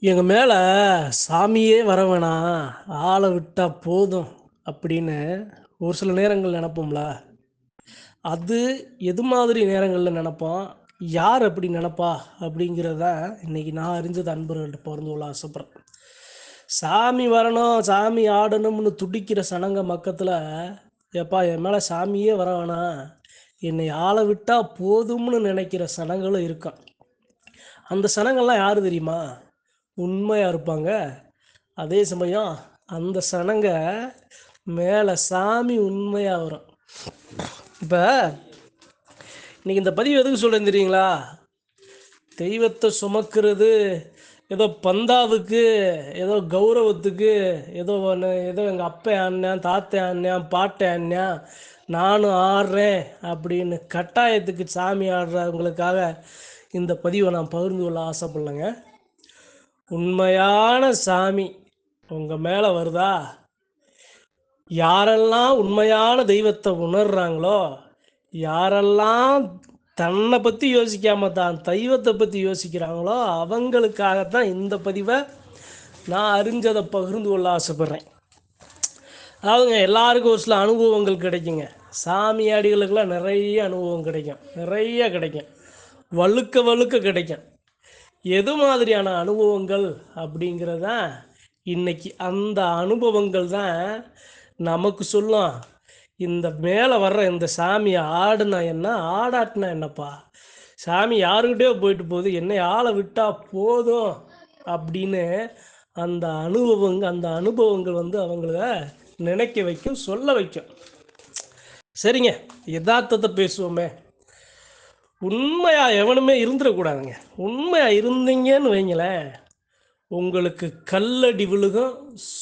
எங்கள் மேலே சாமியே வர வேணாம் ஆளை விட்டால் போதும் அப்படின்னு ஒரு சில நேரங்கள் நினப்போம்ல. அது எது மாதிரி நேரங்களில் நினப்போம் யார் அப்படி நினப்பா? அப்படிங்கிறத இன்னைக்கு நான் அறிஞ்சது அன்பர்கள்ட்ட பிறந்து கொள்ள ஆசைப்பட்றேன். சாமி வரணும் சாமி ஆடணும்னு துடிக்கிற சனங்க மக்கத்தில் ஏப்பா என் மேலே சாமியே வர வேணாம் என்னை ஆளை விட்டால் போதும்னு நினைக்கிற சனங்களும் இருக்கான். அந்த சனங்கள்லாம் யார் தெரியுமா? உண்மையாக இருப்பாங்க. அதே சமயம் அந்த சனங்க மேலே சாமி உண்மையாக வரும். இப்போ இன்றைக்கி இந்த பதிவு எதுக்கு சொல்கிறேன் தெரியுங்களா? தெய்வத்தை சுமக்கிறது ஏதோ பந்தாவுக்கு ஏதோ கௌரவத்துக்கு ஏதோ ஒன்று ஏதோ எங்கள் அப்பா அண்ணன் தாத்தா அண்ணன் பாட்டை அண்ணன் நானும் ஆடுறேன் அப்படின்னு கட்டாயத்துக்கு சாமி ஆடுறவங்களுக்காக இந்த பதிவை நான் பகிர்ந்து கொள்ள ஆசைப்படலைங்க உண்மையான சாமி உங்கள் மேலே வருதா? யாரெல்லாம் உண்மையான தெய்வத்தை உணர்றாங்களோ யாரெல்லாம் தன்னை பற்றி யோசிக்காம தான் தெய்வத்தை பற்றி யோசிக்கிறாங்களோ அவங்களுக்காகத்தான் இந்த பதிவை நான் அறிஞ்சதை பகிர்ந்து கொள்ள ஆசைப்பட்றேன். அதாவதுங்க எல்லாருக்கும் ஒரு சில அனுபவங்கள் கிடைக்குங்க. சாமியாடிகளுக்கெல்லாம் நிறைய அனுபவம் கிடைக்கும். நிறைய கிடைக்கும். வழுக்க வழுக்க கிடைக்கும். எது மாதிரியான அனுபவங்கள் அப்படிங்கிறத இன்னைக்கு அந்த அனுபவங்கள் தான் நமக்கு சொல்லும். இந்த மேலே வர்ற இந்த சாமியை ஆடுனா என்ன ஆடாட்டினா என்னப்பா? சாமி யாருக்கிட்டே போயிட்டு போகுது என்னை ஆளை விட்டா போதும் அப்படின்னு அந்த அனுபவங்கள் அந்த அனுபவங்கள் வந்து அவங்கள நினைக்க வைக்கும் சொல்ல வைக்கும். சரிங்க யதார்த்தத்தை பேசுவோமே. உண்மையா எவனுமே இருந்துடக்கூடாதுங்க. உண்மையா இருந்தீங்கன்னு வைங்களேன் உங்களுக்கு கல்லடி விழுகும்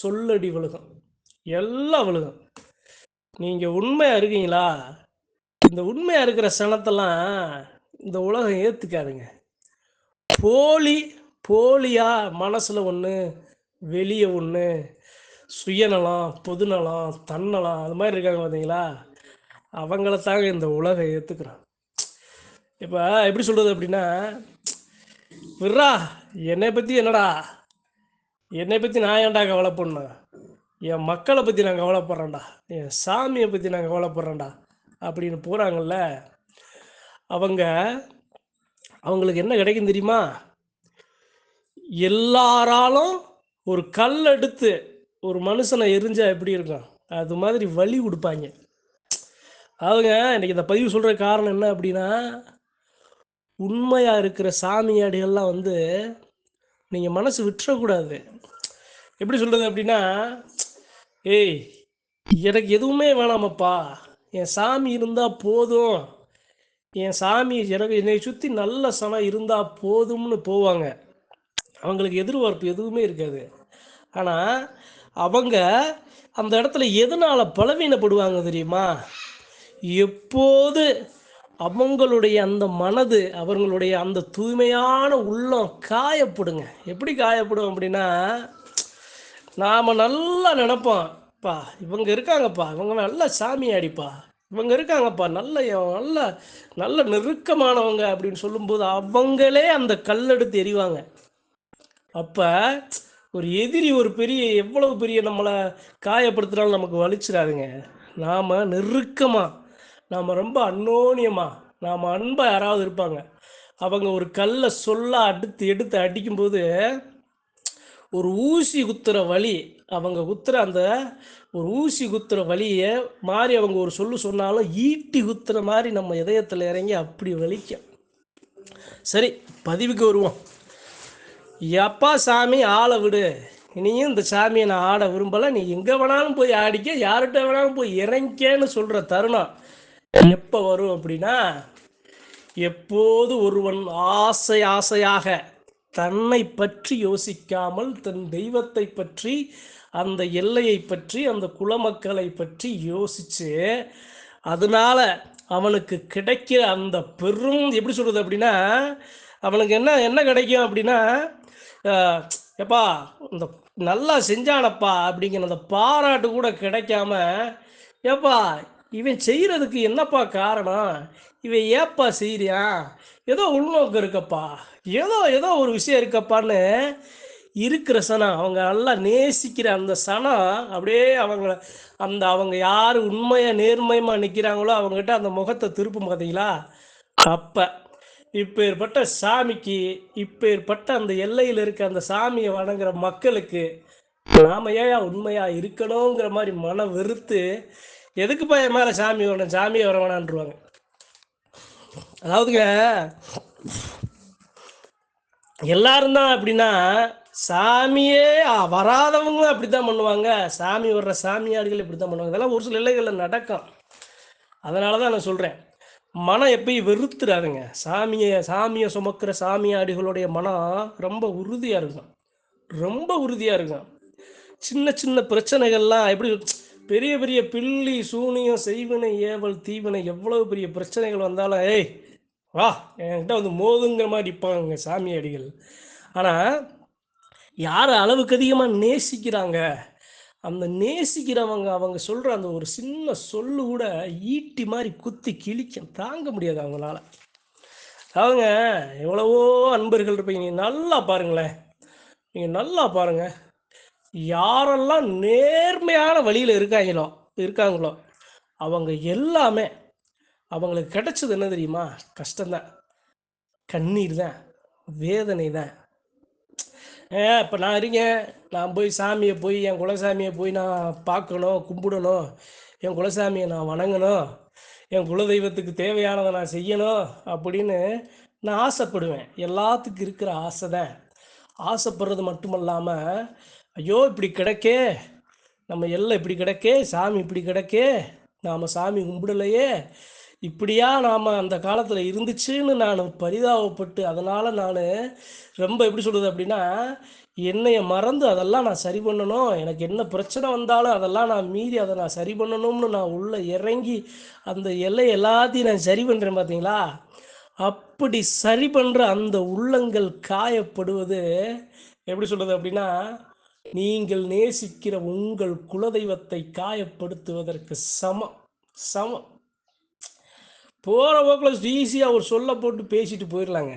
சொல்லடி விழுகும். எல்லாம் விழுகும். நீங்கள் உண்மையாக இருக்கீங்களா? இந்த உண்மையாக இருக்கிற சனத்தெல்லாம் இந்த உலகம் ஏற்றுக்காதுங்க போலி போலியாக மனசில் ஒன்று வெளியே ஒன்று சுயநலம் பொதுநலம் தன்னலம் அது மாதிரி இருக்காங்க பார்த்தீங்களா அவங்கள தாங்க இந்த உலகம் ஏற்றுக்கிறான் இப்போ எப்படி சொல்கிறது அப்படின்னா விட்றா என்னை பற்றி என்னடா? என்னை பற்றி நான் ஏன்டா கவலைப்படணும்? என் மக்களை பற்றி நான் கவலைப்படுறேன்டா. என் சாமியை பற்றி நான் கவலைப்படுறேன்டா. அப்படின்னு போகிறாங்கல்ல அவங்க அவங்களுக்கு என்ன கிடைக்கும் தெரியுமா? எல்லாராலும் ஒரு கல் எடுத்து ஒரு மனுஷனை எரிஞ்சா எப்படி இருக்கும்? அது மாதிரி வழி கொடுப்பாங்க. அவங்க இன்னைக்கு இந்த பதிவு சொல்கிற காரணம் என்ன அப்படின்னா உண்மையாக இருக்கிற சாமியாடிகள்லாம் வந்து நீங்கள் மனசு விட்டுறக்கூடாது. எப்படி சொல்கிறது அப்படின்னா ஏய் எனக்கு எதுவுமே வேணாமப்பா. என் சாமி இருந்தால் போதும். என் சாமி எனக்கு என்னை சுற்றி நல்ல சனம் இருந்தால் போதும்னு போவாங்க. அவங்களுக்கு எதிர்பார்ப்பு எதுவுமே இருக்காது. ஆனால் அவங்க அந்த இடத்துல எதனால் பலவீனப்படுவாங்க தெரியுமா? எப்போது அவங்களுடைய அந்த மனது அவர்களுடைய அந்த தூய்மையான உள்ளம் காயப்படுங்க. எப்படி காயப்படும் அப்படின்னா நாம் நல்லா நினைப்போம் பா இவங்க இருக்காங்கப்பா இவங்க நல்ல சாமியாடிப்பா இவங்க இருக்காங்கப்பா நல்ல நல்ல நல்ல நெருக்கமானவங்க அப்படின்னு சொல்லும்போது அவங்களே அந்த கல்லெடுத்து எறிவாங்க. அப்போ ஒரு எதிரி ஒரு பெரிய எவ்வளவு பெரிய நம்மளை காயப்படுத்துனாலும் நமக்கு வலிச்சிடாதுங்க. நாம் நெருக்கமாக நாம் ரொம்ப அன்னோனியமாக நாம் அன்பாக யாராவது இருப்பாங்க. அவங்க ஒரு கல்லை சொல்ல அடுத்து எடுத்து அடிக்கும்போது ஒரு ஊசி குத்துற வழி அவங்க குத்துற அந்த ஒரு ஊசி குத்துற வழியை மாதிரி அவங்க ஒரு சொல்லு சொன்னாலும் ஈட்டி குத்துற மாதிரி நம்ம இதயத்தில் இறங்கி அப்படி வலிக்கும். சரி பதிவுக்கு வருவோம். எப்பா சாமி ஆளை விடு. இனியும் இந்த சாமியை நான் ஆட விரும்பலை. நீ எங்கே வேணாலும் போய் ஆடிக்க யார்கிட்ட வேணாலும் போய் இறங்கேன்னு சொல்கிற தருணம். எப்போ வரும் அப்படின்னா எப்போது ஒருவன் ஆசை ஆசையாக தன்னை பற்றி யோசிக்காமல் தன் தெய்வத்தை பற்றி அந்த எல்லையை பற்றி அந்த குலமக்களை பற்றி யோசிச்சு அதனால அவனுக்கு கிடைக்கிற அந்த பெரும் எப்படி சொல்கிறது அப்படின்னா அவனுக்கு என்ன என்ன கிடைக்கும் அப்படின்னா எப்பா இந்த நல்லா செஞ்சானப்பா அப்படிங்கிற அந்த பாராட்டு கூட கிடைக்காம ஏப்பா இவன் செய்கிறதுக்கு என்னப்பா காரணம்? இவன் ஏப்பா செய்கிறான் ஏதோ உள்நோக்கம் இருக்கப்பா. ஏதோ ஏதோ ஒரு விஷயம் இருக்கப்பான்னு இருக்கிற சனம் அவங்க நல்லா நேசிக்கிற அந்த சனம் அப்படியே அவங்கள அந்த அவங்க யார் உண்மையாக நேர்மையமாக நிற்கிறாங்களோ அவங்ககிட்ட அந்த முகத்தை திருப்பும் பார்த்தீங்களா அப்போ இப்பேற்பட்ட சாமிக்கு இப்பேற்பட்ட அந்த எல்லையில் இருக்க அந்த சாமியை வணங்குற மக்களுக்கு நாம ஏன் உண்மையாக இருக்கணுங்கிற மாதிரி மன வெறுத்து எதுக்குப்பா என் மேலே சாமி வரணும் சாமியை வர வேணான்ருவாங்க அதாவதுங்க எல்லாரும் தான் அப்படின்னா சாமியே ஆ, வராதவங்களும் அப்படி தான் பண்ணுவாங்க. சாமி வர்ற சாமியார்கள் இப்படி தான் பண்ணுவாங்க. இதெல்லாம் ஒரு சில எல்லைகளில் நடக்கும். அதனால தான் நான் சொல்கிறேன் மனம் எப்பயும் வெறுத்துறாதுங்க. சாமியை சாமியை சுமக்கிற சாமியாடிகளுடைய மனம் ரொம்ப உறுதியாக இருக்கும். ரொம்ப உறுதியாக இருக்கும். சின்ன சின்ன பிரச்சனைகள்லாம் எப்படி பெரிய பெரிய பில்லி சூனியம் செய்வினை ஏவல் தீவினை எவ்வளவு பெரிய பிரச்சனைகள் வந்தாலும் ஏய் வா என்கிட்ட வந்து மோதுங்கிற மாதிரி இருப்பாங்க சாமி அடிகள். ஆனால் யார் அளவுக்கு அதிகமாக நேசிக்கிறாங்க? அந்த நேசிக்கிறவங்க அவங்க சொல்கிற அந்த ஒரு சின்ன சொல்லு கூட ஈட்டி மாதிரி குத்தி கிழிக்க தாங்க முடியாது அவங்களால. அவங்க எவ்வளவோ அன்பர்கள் இருப்பீங்க. நீங்கள் நல்லா பாருங்களேன். நீங்கள் நல்லா பாருங்கள் யாரெல்லாம் நேர்மையான வழியில் இருக்காங்களோ இருக்காங்களோ அவங்க எல்லாமே அவங்களுக்கு கிடைச்சது என்ன தெரியுமா? கஷ்டம்தான். கண்ணீர் தான். வேதனை தான். ஏ இப்போ நான் இருக்கேன். நான் போய் சாமியை போய் என் குலசாமியை போய் நான் பார்க்கணும் கும்பிடணும். என் குலசாமியை நான் வணங்கணும். என் குலதெய்வத்துக்கு தேவையானதை நான் செய்யணும் அப்படின்னு நான் ஆசைப்படுவேன். எல்லாத்துக்கும் இருக்கிற ஆசை தான். ஆசைப்படுறது மட்டுமல்லாமல் ஐயோ இப்படி கிடக்கே. நம்ம எல்லாம் இப்படி கிடக்கே சாமி இப்படி கிடக்கே. நாம் சாமி கும்பிடலையே. இப்படியா நாம் அந்த காலத்தில் இருந்துச்சுன்னு நான் பரிதாபப்பட்டு அதனால் நான் ரொம்ப எப்படி சொல்கிறது அப்படின்னா என்னைய மறந்து அதெல்லாம் நான் சரி பண்ணணும். எனக்கு என்ன பிரச்சனை வந்தாலும் அதெல்லாம் நான் மீறி அதை நான் சரி பண்ணணும்னு நான் உள்ளே இறங்கி அந்த எல்லை எல்லாத்தையும் நான் சரி பண்ணுறேன் பார்த்தீங்களா அப்படி சரி பண்ணுற அந்த உள்ளங்கள் காயப்படுவது எப்படி சொல்கிறது அப்படின்னா நீங்கள் நேசிக்கிற உங்கள் குலதெய்வத்தை காயப்படுத்துவதற்கு சமம். சமம். போகிற போக்கில் ஈஸியாக அவர் சொல்ல போட்டு பேசிட்டு போயிடலாங்க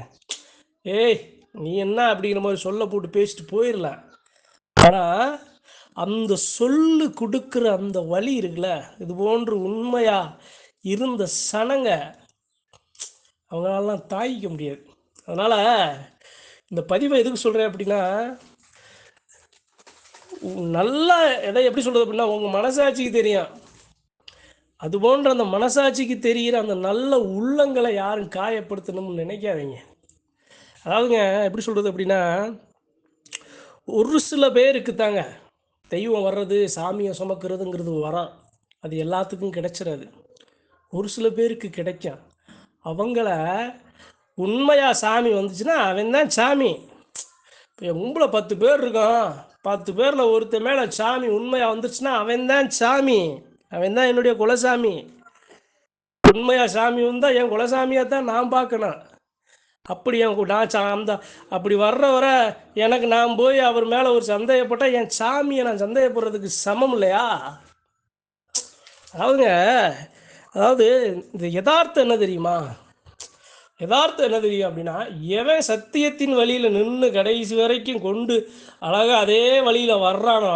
ஏய் நீ என்ன அப்படிங்கிற மாதிரி சொல்ல போட்டு பேசிட்டு போயிடலாம் ஆனால் அந்த சொல்லு கொடுக்குற அந்த வழி இருக்குல்ல இது போன்று உண்மையாக இருந்த சனங்க அவங்களாலாம் தாய்க்க முடியாது. அதனால் இந்த பதிவை எதுக்கு சொல்கிறேன் அப்படின்னா நல்லா எதை எப்படி சொல்கிறது அப்படின்னா உங்கள் மனசாட்சிக்கு தெரியும். அது போன்ற அந்த மனசாட்சிக்கு தெரிகிற அந்த நல்ல உள்ளங்களை யாரும் காயப்படுத்தணும்னு நினைக்காதீங்க. அதாவதுங்க எப்படி சொல்கிறது அப்படின்னா ஒரு சில பேருக்கு தாங்க தெய்வம் வர்றது சாமியை சுமக்கிறதுங்கிறது வரான். அது எல்லாத்துக்கும் கிடைச்சிடாது ஒரு சில பேருக்கு கிடைக்கும். அவங்கள உண்மையாக சாமி வந்துச்சுன்னா அவன் தான் சாமி. இப்போ உங்களை பத்து பேர் இருக்கான் பத்து பேரில் ஒருத்தன் மேலே சாமி உண்மையாக வந்துருச்சுன்னா அவன் தான் சாமி. அவன் தான் என்னுடைய குலசாமி. உண்மையாக சாமி வந்தால் என் குலசாமியாக தான் நான் பார்க்கணும். அப்படி என் நான் சா- அந்த அப்படி வர்ற வர எனக்கு நான் போய் அவர் மேலே ஒரு சந்தேகப்பட்டால் என் சாமியை நான் சந்தேகப்படுறதுக்கு சமம் இல்லையா? அதாவதுங்க அதாவது இந்த யதார்த்தம் என்ன தெரியுமா? யதார்த்தம் என்ன தெரியும் அப்படின்னா எவன் சத்தியத்தின் வழியில் நின்று கடைசி வரைக்கும் கொண்டு அழகாக அதே வழியில் வர்றானோ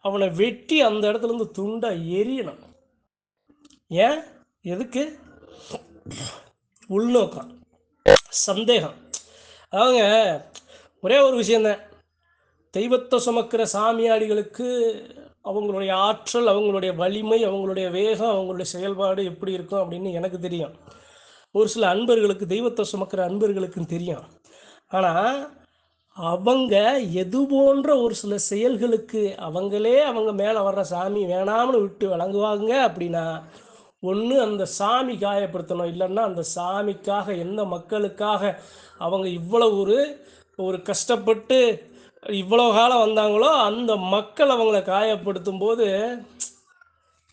அவனை வெட்டி அந்த இடத்துல இருந்து துண்டா எரியணும். ஏன்? எதுக்கு? உள்நோக்கம். சந்தேகம். அவங்க ஒரே ஒரு விஷயந்தான் தெய்வத்தை சுமக்கிற சாமியாடிகளுக்கு அவங்களுடைய ஆற்றல் அவங்களுடைய வலிமை அவங்களுடைய வேகம் அவங்களுடைய செயல்பாடு எப்படி இருக்கும் அப்படின்னு எனக்கு தெரியும். ஒரு சில அன்பர்களுக்கு தெய்வத்தை சுமக்கிற அன்பர்களுக்கும் தெரியும். ஆனால் அவங்க எது போன்ற ஒரு சில செயல்களுக்கு அவங்களே அவங்க மேலே வர்ற சாமி வேணாம்னு விட்டு வழங்குவாங்க அப்படின்னா ஒன்று அந்த சாமி காயப்படுத்தணும். இல்லைன்னா அந்த சாமிக்காக எந்த மக்களுக்காக அவங்க இவ்வளோ ஒரு ஒரு கஷ்டப்பட்டு இவ்வளோ காலம் வந்தாங்களோ அந்த மக்கள் அவங்கள காயப்படுத்தும் போது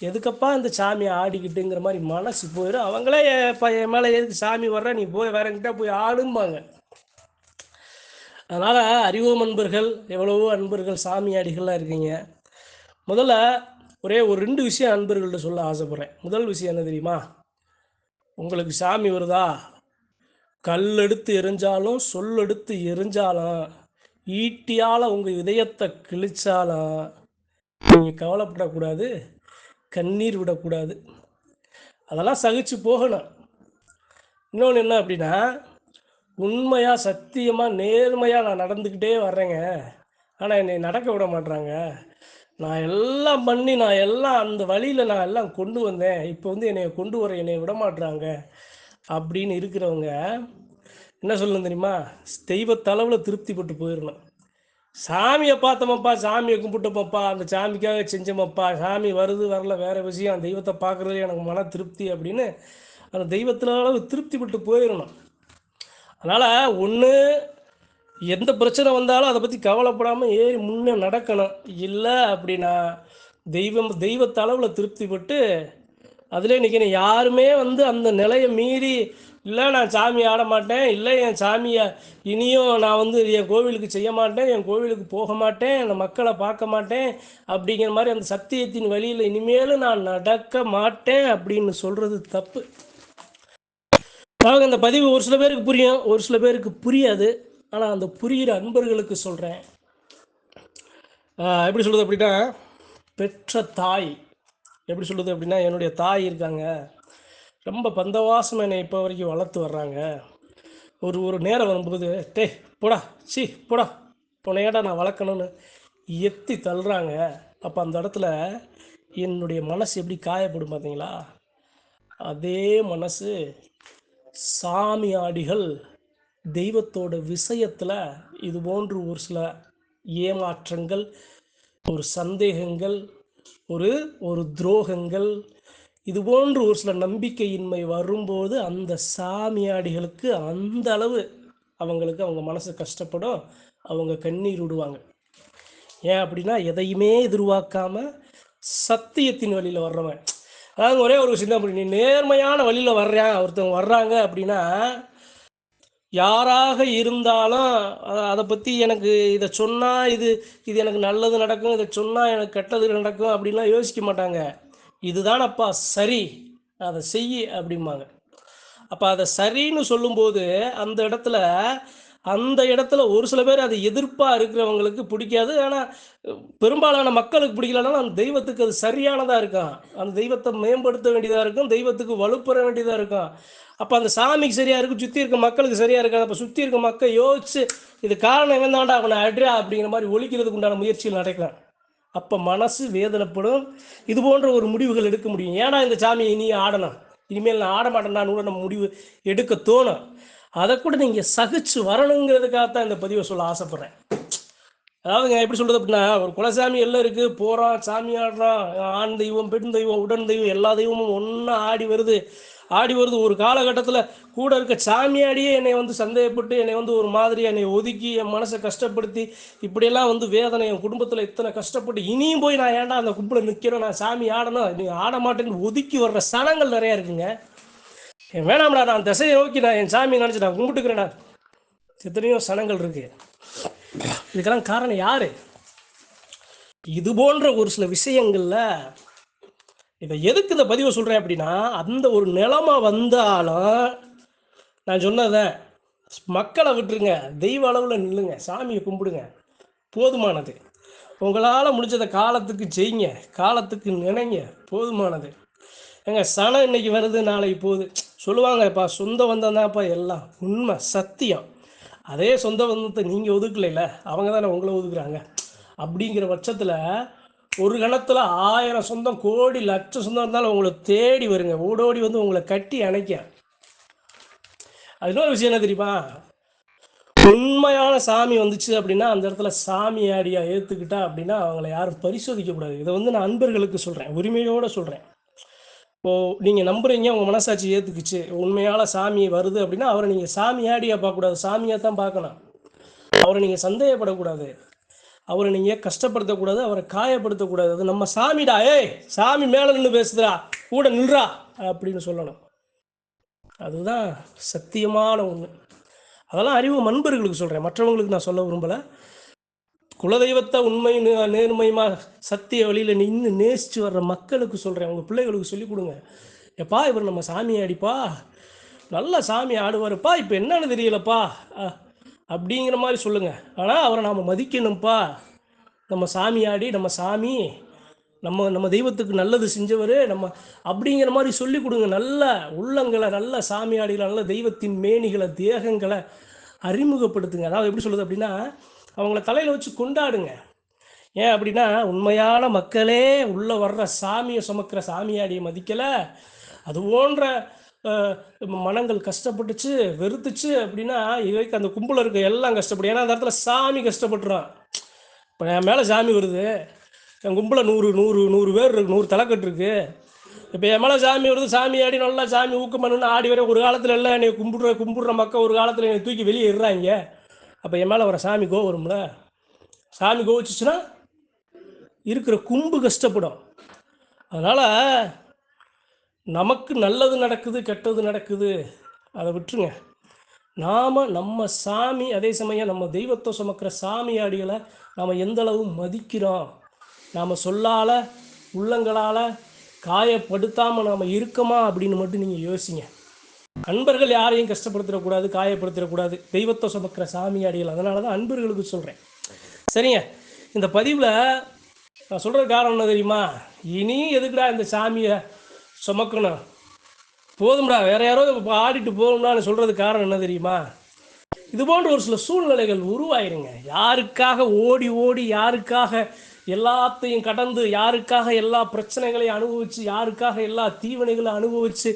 எதுக்கப்பா இந்த சாமி ஆடிக்கிட்டுங்கிற மாதிரி மனசு போயிடும் அவங்களே இப்போ என் மேலே எதுக்கு சாமி வர்ற நீ போய் வேறங்கிட்ட போய் ஆடும்பாங்க. அதனால் அறிவோம் அன்பர்கள் எவ்வளவோ அன்பர்கள் சாமியாடிகள்லாம் இருக்கீங்க. முதல்ல ஒரே ஒரு ரெண்டு விஷயம் அன்பர்கள்ட்ட சொல்ல ஆசைப்பட்றேன். முதல் விஷயம் என்ன தெரியுமா? உங்களுக்கு சாமி வருதா? கல் எடுத்து எரிஞ்சாலும் சொல் எடுத்து எரிஞ்சாலும் ஈட்டியால் உங்கள் இதயத்தை கிழிச்சாலும் நீங்கள் கவலைப்படக்கூடாது. கண்ணீர் விடக்கூடாது. அதெல்லாம் சகிச்சு போகணும். இன்னொன்று என்ன அப்படின்னா உண்மையாக சத்தியமாக நேர்மையாக நான் நடந்துக்கிட்டே வர்றேங்க. ஆனால் என்னை நடக்க விட மாட்றாங்க. நான் எல்லாம் பண்ணி நான் எல்லாம் அந்த வழியில் நான் எல்லாம் கொண்டு வந்தேன். இப்போ வந்து என்னை கொண்டு வர என்னை விட மாட்றாங்க. அப்படின்னு இருக்கிறவங்க என்ன சொல்லணும் தெரியுமா? தெய்வத்தளவில் திருப்திப்பட்டு போயிடணும் சாமியை பார்த்தோமப்பா சாமியை கும்பிட்டோமப்பா அந்த சாமிக்காக செஞ்சோமப்பா சாமி வருது வரல வேற விஷயம் தெய்வத்தை பார்க்குறதுல எனக்கு மன திருப்தி அப்படின்னு அந்த தெய்வத்தினால அளவு திருப்திப்பட்டு போயிடணும். அதனால் ஒன்று எந்த பிரச்சனை வந்தாலும் அதை பற்றி கவலைப்படாமல் ஏறி முன்னே நடக்கணும். இல்லை அப்படின்னா தெய்வம் தெய்வத்தளவில் திருப்தி பட்டு அதிலே நிற்கணும் யாருமே வந்து அந்த நிலையை மீறி இல்லை நான் சாமி ஆட மாட்டேன். இல்லை என் சாமியை இனியும் நான் வந்து என் கோவிலுக்கு செய்ய மாட்டேன். என் கோவிலுக்கு போக மாட்டேன். அந்த மக்களை பார்க்க மாட்டேன். அப்படிங்கிற மாதிரி அந்த சத்தியத்தின் வழியில் இனிமேலும் நான் நடக்க மாட்டேன் அப்படின்னு சொல்கிறது தப்பு. அதாவது அந்த பதிவு ஒரு சில பேருக்கு புரியும். ஒரு சில பேருக்கு புரியாது. ஆனால் அந்த புரிகிற அன்பர்களுக்கு சொல்கிறேன் எப்படி சொல்கிறது அப்படின்னா பெற்ற தாய். எப்படி சொல்கிறது அப்படின்னா என்னுடைய தாய் இருக்காங்க. ரொம்ப பந்தவாசம் என்னை இப்போ வரைக்கும் வளர்த்து வர்றாங்க. ஒரு ஒரு நேரம் வரும்போது டே போடா சி போடா உன்னையாடா நான் வளர்க்கணும்னு எத்தி தள்ளுறாங்க. அப்போ அந்த இடத்துல என்னுடைய மனசு எப்படி காயப்படும் பார்த்தீங்களா அதே மனசு சாமியாடிகள் தெய்வத்தோட விஷயத்தில் இது போன்று ஒரு சில ஏமாற்றங்கள் ஒரு சந்தேகங்கள் ஒரு ஒரு துரோகங்கள் இது போன்று ஒரு சில நம்பிக்கையின்மை வரும்போது அந்த சாமியாடிகளுக்கு அந்த அளவு அவங்களுக்கு அவங்க மனசு கஷ்டப்படும். அவங்க கண்ணீர் விடுவாங்க. ஏன் அப்படின்னா எதையுமே எதிர்பார்க்காம சத்தியத்தின் வழியில் வர்றவன். அதாவது ஒரே ஒரு விஷயம் தான் நீ நேர்மையான வழியில் வர்றேன் ஒருத்தவங்க வர்றாங்க அப்படின்னா யாராக இருந்தாலும் அதை பற்றி எனக்கு இதை சொன்னால் இது இது எனக்கு நல்லது நடக்கும் இதை சொன்னால் எனக்கு கெட்டது நடக்கும் அப்படின்லாம் யோசிக்க மாட்டாங்க. இதுதானப்பா சரி. அதை செய் அப்படிம்பாங்க. அப்போ அதை சரின்னு சொல்லும்போது அந்த இடத்துல அந்த இடத்துல ஒரு சில பேர் அது எதிர்ப்பாக இருக்கிறவங்களுக்கு பிடிக்காது. ஆனால் பெரும்பாலான மக்களுக்கு பிடிக்கலனாலும் அந்த தெய்வத்துக்கு அது சரியானதாக இருக்கும். அந்த தெய்வத்தை மேம்படுத்த வேண்டியதாக இருக்கும். தெய்வத்துக்கு வலுப்பெற வேண்டியதாக இருக்கும். அப்போ அந்த சாமிக்கு சரியாக இருக்கும் சுற்றி இருக்க மக்களுக்கு சரியாக இருக்காது. அப்போ சுற்றி இருக்க மக்கள் யோசிச்சு இது காரணம் என்னதாண்டா அவனை அட்ரா அப்படிங்கிற மாதிரி ஒழிக்கிறதுக்கு உண்டான முயற்சிகள் நடக்கிறேன் அப்போ மனசு வேதனைப்படும். இது போன்ற ஒரு முடிவுகள் எடுக்க முடியும். ஏன்னா இந்த சாமியை இனி ஆடணும். இனிமேல் நான் ஆட மாட்டேன்னா கூட நம்ம முடிவு எடுக்க தோணும். அதை கூட நீங்கள் சகிச்சு வரணுங்கிறதுக்காக தான் இந்த பதிவை சொல்ல ஆசைப்பட்றேன். அதாவதுங்க எப்படி சொல்கிறது அப்படின்னா ஒரு குலசாமி எல்லாம் இருக்குது போகிறான் சாமி ஆடுறான். ஆண் தெய்வம் பெண் தெய்வம் உடன் தெய்வம் எல்லா தெய்வமும் ஒன்றா ஆடி வருது. ஆடி வருது. ஒரு காலகட்டத்தில் கூட இருக்க சாமியாடியே என்னை வந்து சந்தேகப்பட்டு என்னை வந்து ஒரு மாதிரி என்னை ஒதுக்கி என் மனசை கஷ்டப்படுத்தி இப்படியெல்லாம் வந்து வேதனை என் குடும்பத்தில் இத்தனை கஷ்டப்பட்டு இனியும் போய் நான் ஏன்டா அந்த கும்பில் நிற்கணும் நான் சாமி ஆடணும் நீ ஆட மாட்டேன்னு ஒதுக்கி வர்ற சனங்கள் நிறையா இருக்குங்க. வேணாம்டா நான் திசையை நோக்கி நான் என் சாமி நினச்சி நான் கும்பிட்டுக்கிறேன்டா. எத்தனையோ சனங்கள் இருக்கு. இதுக்கெல்லாம் காரணம் யாரு? இது போன்ற ஒரு சில விஷயங்கள்ல இதை எதுக்கு இந்த பதிவை சொல்கிறேன் அப்படின்னா அந்த ஒரு நிலமை வந்தாலும் நான் சொன்னதை மக்களை விட்டுருங்க. தெய்வ அளவில் நில்லுங்க. சாமியை கும்பிடுங்க. போதுமானது. உங்களால் முடிஞ்சதை காலத்துக்கு செய்யுங்க. காலத்துக்கு நினைங்க. போதுமானது. எங்க சனம் இன்னைக்கு வருது நாளைக்கு போகுது. சொல்லுவாங்கப்பா சொந்த வந்தம் தான்ப்பா எல்லாம். உண்மை சத்தியம். அதே சொந்த பந்தத்தை நீங்கள் ஒதுக்கலைல அவங்க தானே உங்களை ஒதுக்குறாங்க. அப்படிங்கிற பட்சத்தில் ஒரு கணத்தில் ஆயிரம் சொந்தம் கோடி லட்சம் சொந்தம் இருந்தாலும் உங்களை தேடி வருங்க. ஓடோடி வந்து உங்களை கட்டி அணைக்க. அது இன்னொரு விஷயம் என்ன தெரியுமா? உண்மையான சாமி வந்துச்சு அப்படின்னா அந்த இடத்துல சாமி ஆடியா ஏற்றுக்கிட்டா அப்படின்னா அவங்கள யாரும் பரிசோதிக்கக்கூடாது இதை வந்து நான் அன்பர்களுக்கு சொல்கிறேன் உரிமையோடு சொல்கிறேன் இப்போது நீங்கள் நம்புறீங்க உங்கள் மனசாட்சி ஏற்றுக்குச்சு உண்மையான சாமி வருது அப்படின்னா அவரை நீங்கள் சாமி ஆடியா பார்க்கக்கூடாது. சாமியாக தான் பார்க்கணும். அவரை நீங்கள் சந்தேகப்படக்கூடாது. அவரை நீங்கள் கஷ்டப்படுத்தக்கூடாது அவரை காயப்படுத்தக்கூடாது. அது நம்ம சாமிடா ஏய் சாமி மேலே நின்று பேசுதா கூட நின்றா அப்படின்னு சொல்லணும். அதுதான் சத்தியமான ஒன்று அதெல்லாம் அறிவு நண்பர்களுக்கு சொல்கிறேன் மற்றவங்களுக்கு நான் சொல்ல விரும்பலை. குலதெய்வத்தை உண்மை நேர்மையுமா சத்திய வழியில் நின்று நேசித்து வர்ற மக்களுக்கு சொல்கிறேன் அவங்க பிள்ளைகளுக்கு சொல்லிக் கொடுங்க. எப்பா இவர் நம்ம சாமி ஆடிப்பா நல்லா சாமி ஆடுவாருப்பா. இப்போ என்னன்னு தெரியலப்பா. அப்படிங்கிற மாதிரி சொல்லுங்கள் ஆனால் அவரை நாம் மதிக்கணும்ப்பா நம்ம சாமியாடி நம்ம சாமி நம்ம நம்ம தெய்வத்துக்கு நல்லது செஞ்சவர் நம்ம அப்படிங்கிற மாதிரி சொல்லி கொடுங்க. நல்ல உள்ளங்களை நல்ல சாமியாடிகளை நல்ல தெய்வத்தின் மேனிகளை தேகங்களை அறிமுகப்படுத்துங்க. அதாவது எப்படி சொல்லுது அப்படின்னா அவங்கள தலையில் வச்சு கொண்டாடுங்க. ஏன் அப்படின்னா உண்மையான மக்களே உள்ளே வர்ற சாமியை சுமக்கிற சாமியாடியை மதிக்கலை. அது போன்ற மனங்கள் கஷ்டப்பட்டுச்சு வெறுத்துச்சு அப்படின்னா இவைக்கு அந்த கும்பலில் இருக்க எல்லாம் கஷ்டப்படும் ஏன்னா அந்த இடத்துல சாமி கஷ்டப்பட்டுரும் இப்போ என் மேலே சாமி வருது. என் கும்பலில் நூறு நூறு நூறு பேர் இருக்கு நூறு தலைக்கட்டு இருக்கு. இப்போ என் மேலே சாமி வருது சாமி ஆடி நல்லா சாமி ஊக்கம் பண்ணுன்னு ஆடி வர ஒரு காலத்தில் எல்லாம் என்னை கும்பிடுற கும்பிடுற மக்கள் ஒரு காலத்தில் என்னை தூக்கி வெளியே இடுறாங்க அப்போ என் மேலே வர சாமி கோ வரும்ல? சாமி கோவிச்சுச்சுன்னா இருக்கிற கும்பு கஷ்டப்படும். அதனால் நமக்கு நல்லது நடக்குது கெட்டது நடக்குது அதை விட்டுருங்க. நாம் நம்ம சாமி அதே சமயம் நம்ம தெய்வத்தை சுமக்கிற சாமியாடிகளை நாம் எந்த அளவு மதிக்கிறோம்? நாம் சொல்லால் உள்ளங்களால் காயப்படுத்தாமல் நாம் இருக்கோமா அப்படின்னு மட்டும் நீங்கள் யோசிங்க. அன்பர்கள் யாரையும் கஷ்டப்படுத்திடக்கூடாது காயப்படுத்திடக்கூடாது. தெய்வத்தை சுமக்கிற சாமியாடிகள் அதனால தான் அன்பர்களுக்கு சொல்கிறேன் சரிங்க. இந்த பதிவில் நான் சொல்கிற காரணம் என்ன தெரியுமா? இனி எதுக்குடா இந்த சாமியை சுமக்கணும். போதும்டா வேற யாரோ இப்போ ஆடிட்டு போகணும்னான்னு சொல்கிறது காரணம் என்ன தெரியுமா? இது போன்ற ஒரு சில சூழ்நிலைகள் உருவாயிருங்க. யாருக்காக ஓடி ஓடி யாருக்காக எல்லாத்தையும் கடந்து யாருக்காக எல்லா பிரச்சனைகளையும் அனுபவிச்சு யாருக்காக எல்லா தீவனைகளையும் அனுபவிச்சு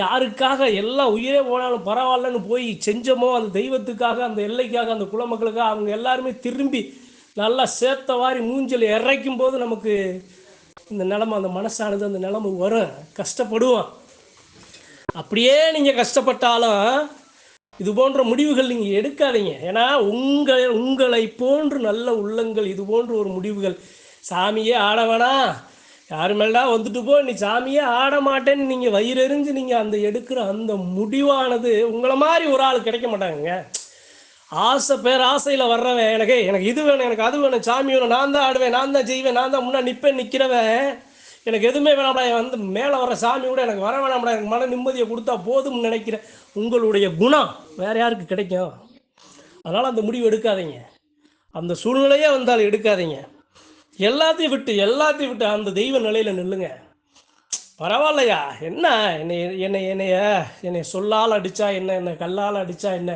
யாருக்காக எல்லாம் உயிரே போனாலும் பரவாயில்லன்னு போய் செஞ்சமோ அந்த தெய்வத்துக்காக அந்த எல்லைக்காக அந்த குலமக்களுக்காக அவங்க எல்லாருமே திரும்பி நல்லா சேர்த்த வாரி மூஞ்சல் இறைக்கும் போது நமக்கு இந்த நிலமை அந்த மனசானது அந்த நிலமை வரும் கஷ்டப்படுவோம் அப்படியே நீங்கள் கஷ்டப்பட்டாலும் இது போன்ற முடிவுகள் நீங்கள் எடுக்காதீங்க. ஏன்னா உங்கள் உங்களை போன்று நல்ல உள்ளங்கள் இது போன்ற ஒரு முடிவுகள். சாமியே ஆட வேணாம் யாரு மேலடா வந்துட்டு போ நீ சாமியே ஆட மாட்டேன்னு நீங்கள் வயிறெறிஞ்சு நீங்கள் அந்த எடுக்கிற அந்த முடிவானது உங்களை மாதிரி ஒரு ஆள் கிடைக்க மாட்டாங்க ஆசை பேர் ஆசையில் வர்றவன். எனக்கு எனக்கு இது வேணும் எனக்கு அது வேணும் சாமி வேணும் நான் தான் ஆடுவேன் நான் தான் செய்வேன் நான் தான் முன்னே நிற்பேன் நிற்கிறவன் எனக்கு எதுவுமே வேணாம்டா என் வந்து மேலே வர சாமி கூட எனக்கு வர வேணாம்டா எனக்கு மன நிம்மதியை கொடுத்தா போதும்னு நினைக்கிறேன். உங்களுடைய குணம் வேறு யாருக்கு கிடைக்கும்? அதனால் அந்த முடிவு எடுக்காதீங்க. அந்த சூழ்நிலையே வந்தாலும் எடுக்காதீங்க. எல்லாத்தையும் விட்டு எல்லாத்தையும் விட்டு அந்த தெய்வ நிலையில் நில்லுங்க. பரவாயில்லையா? என்ன? என்னை என்னை என்னைய என்னை சொல்லால் அடித்தா என்ன? என்னை கல்லால் அடித்தா என்ன?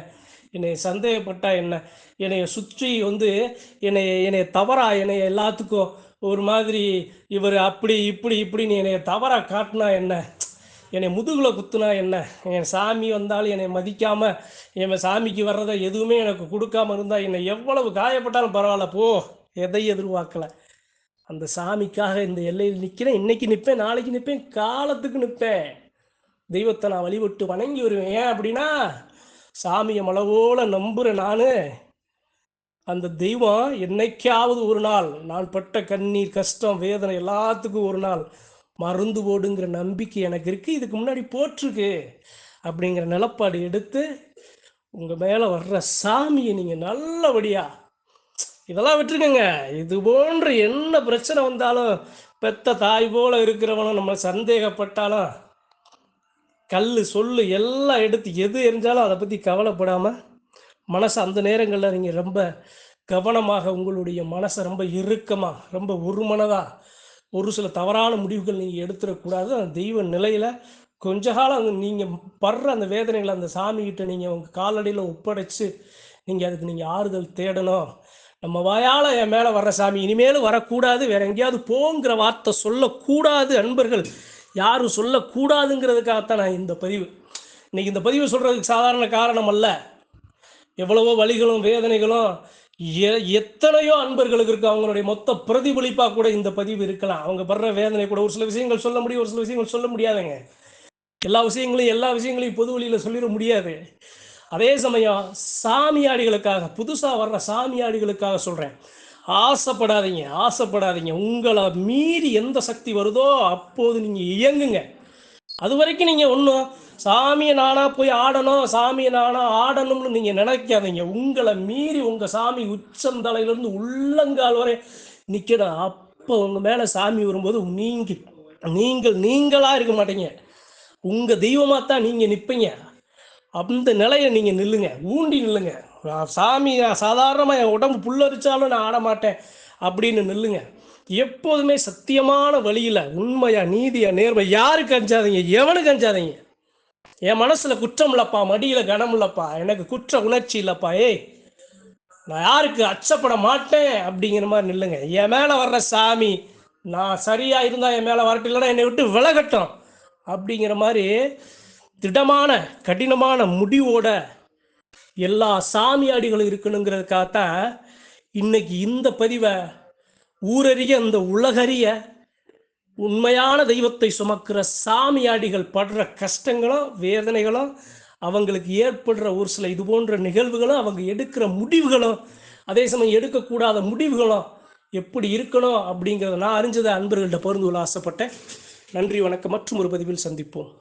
என்னை சந்தேகப்பட்டா என்ன? என்னைய சுற்றி வந்து என்னை என்னை தவறா என்னை எல்லாத்துக்கும் ஒரு மாதிரி இவர் அப்படி இப்படி இப்படின்னு என்னை தவறா காட்டினா என்ன? என்னை முதுகில் குத்துனா என்ன? என் சாமி வந்தாலும் என்னை மதிக்காமல் என் சாமிக்கு வர்றதை எதுவுமே எனக்கு கொடுக்காம இருந்தால் என்னை எவ்வளவு காயப்பட்டாலும் பரவாயில்ல போ. எதை எதிர்பார்க்கலை. அந்த சாமிக்காக இந்த எல்லையில் நிற்கிறேன் இன்னைக்கு நிற்பேன் நாளைக்கு நிற்பேன் காலத்துக்கு நிற்பேன் தெய்வத்தை நான் வழிபட்டு வணங்கி வருவேன். ஏன் அப்படின்னா சாமியை மலவோல நம்புகிறேன் நான். அந்த தெய்வம் என்னைக்காவது ஒரு நாள் நான் பட்ட கண்ணீர் கஷ்டம் வேதனை எல்லாத்துக்கும் ஒரு நாள் மருந்து போடுங்கிற நம்பிக்கை எனக்கு இருக்குது இதுக்கு முன்னாடி போட்டிருக்கு அப்படிங்கிற நிலப்பாடு எடுத்து உங்கள் மேலே வர்ற சாமியை நீங்கள் நல்லபடியாக இதெல்லாம் விட்டுருக்கங்க இது போன்ற என்ன பிரச்சனை வந்தாலும் பெத்த தாய் போல இருக்கிறவனும் நம்ம சந்தேகப்பட்டாலும் கல் சொல்லு எல்லாம் எடுத்து எது எரிஞ்சாலும் அதை பற்றி கவலைப்படாமல் மனசை அந்த நேரங்களில் நீங்கள் ரொம்ப கவனமாக உங்களுடைய மனசை ரொம்ப இறுக்கமாக ரொம்ப ஒருமனதாக ஒரு சில தவறான முடிவுகள் நீங்கள் எடுத்துடக்கூடாது அந்த தெய்வ நிலையில் கொஞ்ச காலம் நீங்கள் படுற அந்த வேதனைகளை அந்த சாமிகிட்ட நீங்கள் உங்கள் காலடியில் ஒப்படைச்சு நீங்கள் அதுக்கு நீங்கள் ஆறுதல் தேடணும். நம்ம வாயால் என் மேலே வர்ற சாமி இனிமேலும் வரக்கூடாது. வேற எங்கேயாவது போங்கிற வார்த்தை சொல்லக்கூடாது அன்பர்கள். யாரும் சொல்லக்கூடாதுங்கிறதுக்காகத்தான் நான் இந்த பதிவு. இன்னைக்கு இந்த பதிவு சொல்கிறதுக்கு சாதாரண காரணம் அல்ல. எவ்வளவோ வலிகளும் வேதனைகளும் எத்தனையோ அன்பர்களுக்கு இருக்கு. அவங்களுடைய மொத்த பிரதிபலிப்பாக கூட இந்த பதிவு இருக்கலாம். அவங்க படுற வேதனை கூட ஒரு சில விஷயங்கள் சொல்ல முடியும் ஒரு சில விஷயங்கள் சொல்ல முடியாதுங்க. எல்லா விஷயங்களையும் எல்லா விஷயங்களையும் பொது வழியில் சொல்லிட முடியாது. அதே சமயம் சாமியாடிகளுக்காக புதுசாக வர்ற சாமியாடிகளுக்காக சொல்கிறேன் ஆசைப்படாதீங்க ஆசைப்படாதீங்க. உங்களை மீறி எந்த சக்தி வருதோ அப்போது நீங்கள் இயங்குங்க. அது வரைக்கும் நீங்கள் ஒன்றும் சாமியை நானாக போய் ஆடணும் சாமியை நானாக ஆடணும்னு நீங்கள் நினைக்காதீங்க. உங்களை மீறி உங்கள் சாமி உச்சந்தலையிலேருந்து உள்ளங்கால் வரை நிற்கணும் அப்போ உங்கள் மேலே சாமி வரும்போது நீங்கள் நீங்கள் நீங்களாக இருக்க மாட்டீங்க. உங்கள் தெய்வமாக தான் நீங்கள் நிற்பீங்க அந்த நிலையை நீங்கள் நில்லுங்க. ஊண்டி நில்லுங்க. சாமி சாதாரணமாக என் உடம்பு புல்லரிச்சாலும் நான் ஆட மாட்டேன். அப்படின்னு நில்லுங்க. எப்போதுமே சத்தியமான வழியில் உண்மையா நீதியா நேர்மை யாருக்கு அஞ்சாதீங்க எவனுக்கு அஞ்சாதீங்க என் மனசில் குற்றம் இல்லைப்பா மடியில் கனம் இல்லைப்பா எனக்கு குற்ற உணர்ச்சி இல்லைப்பா ஏய் நான் யாருக்கு அச்சப்பட மாட்டேன்? அப்படிங்கிற மாதிரி நில்லுங்க. என் மேலே வர்ற சாமி நான் சரியாக இருந்தால் என் மேலே வரட்டும் இல்லைன்னா என்னை விட்டு விலகட்டும் அப்படிங்கிற மாதிரி திடமான கடினமான முடிவோட எல்லா சாமியாடிகளும் இருக்கணுங்கிறதுக்காகத்தான் இன்னைக்கு இந்த பதிவை ஊரறிய இந்த உலகறிய உண்மையான தெய்வத்தை சுமக்கிற சாமியாடிகள் படுற கஷ்டங்களும் வேதனைகளும் அவங்களுக்கு ஏற்படுற ஒரு சில இது போன்ற நிகழ்வுகளும் அவங்க எடுக்கிற முடிவுகளும் அதே சமயம் எடுக்கக்கூடாத முடிவுகளும் எப்படி இருக்கணும் அப்படிங்கிறத நான் அறிஞ்சதை அன்பர்கள்ட்ட பகிர்ந்து ஆசைப்பட்டேன். நன்றி வணக்கம். மற்றும் ஒரு பதிவில் சந்திப்போம்.